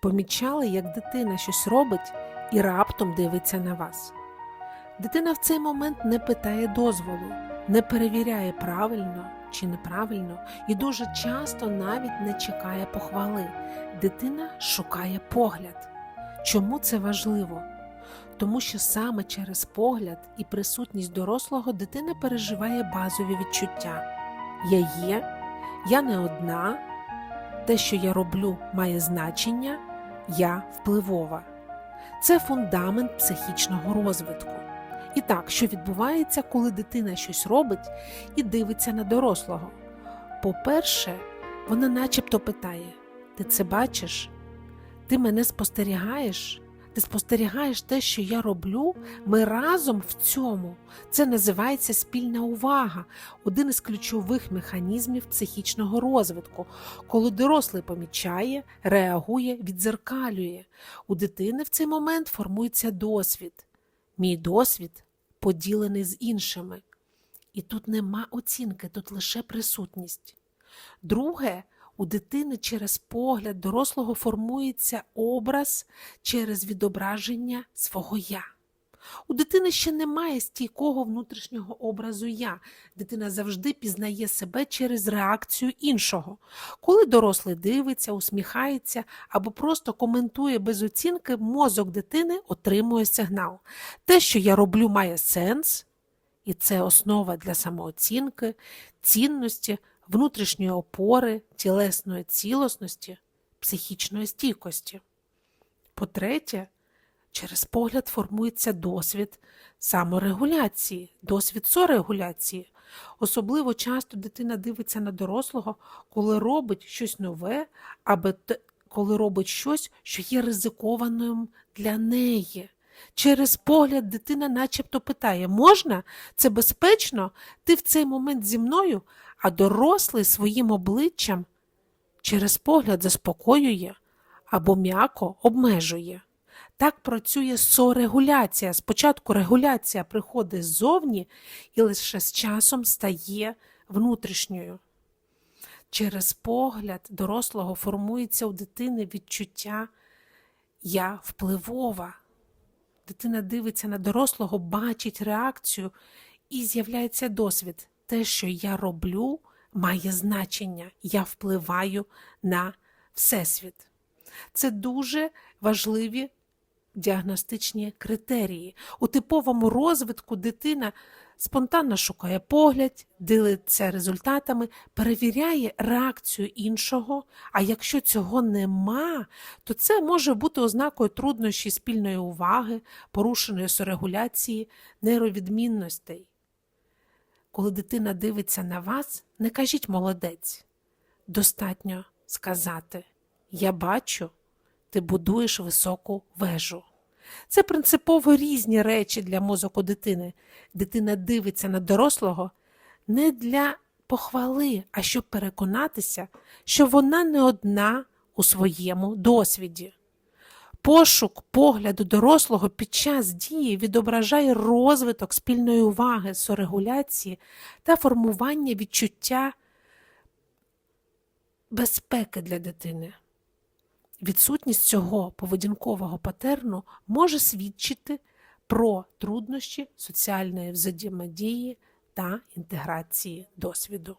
Помічали, як дитина щось робить і раптом дивиться на вас. Дитина в цей момент не питає дозволу, не перевіряє правильно чи неправильно і дуже часто навіть не чекає похвали. Дитина шукає погляд. Чому це важливо? Тому що саме через погляд і присутність дорослого дитина переживає базові відчуття. Я є, я не одна, те, що я роблю, має значення, я впливова. Це фундамент психічного розвитку. І так, що відбувається, коли дитина щось робить і дивиться на дорослого? По-перше, вона начебто питає: Ти це бачиш? Ти мене спостерігаєш? Ти спостерігаєш те, що я роблю? Ми разом в цьому. Це називається спільна увага, один із ключових механізмів психічного розвитку, коли дорослий помічає, реагує, відзеркалює. У дитини в цей момент формується досвід. Мій досвід поділений з іншими. І тут нема оцінки, тут лише присутність. Друге, у дитини через погляд дорослого формується образ через відображення свого я. У дитини ще немає стійкого внутрішнього образу я. Дитина завжди пізнає себе через реакцію іншого. Коли дорослий дивиться, усміхається або просто коментує без оцінки, мозок дитини отримує сигнал. Те, що я роблю, має сенс, і це основа для самооцінки, цінності, внутрішньої опори, тілесної цілісності, психічної стійкості. По-третє, через погляд формується досвід саморегуляції, досвід сорегуляції. Особливо часто дитина дивиться на дорослого, коли робить щось нове, або коли робить щось, що є ризикованим для неї. Через погляд дитина начебто питає: можна? Це безпечно? Ти в цей момент зі мною, а дорослий своїм обличчям через погляд заспокоює або м'яко обмежує. Так працює сорегуляція. Спочатку регуляція приходить ззовні і лише з часом стає внутрішньою. Через погляд дорослого формується у дитини відчуття я впливова. Дитина дивиться на дорослого, бачить реакцію і з'являється досвід. Те, що я роблю, має значення. Я впливаю на Всесвіт. Це дуже важливі діагностичні критерії. У типовому розвитку дитина спонтанно шукає погляд, ділиться результатами, перевіряє реакцію іншого. А якщо цього нема, то це може бути ознакою труднощі спільної уваги, порушеної сорегуляції, нейровідмінностей. Коли дитина дивиться на вас, не кажіть молодець. Достатньо сказати Я бачу, ти будуєш високу вежу. Це принципово різні речі для мозоку дитини. Дитина дивиться на дорослого не для похвали, а щоб переконатися, що вона не одна у своєму досвіді. Пошук погляду дорослого під час дії відображає розвиток спільної уваги, сорегуляції та формування відчуття безпеки для дитини. Відсутність цього поведінкового патерну може свідчити про труднощі соціальної взаємодії та інтеграції досвіду.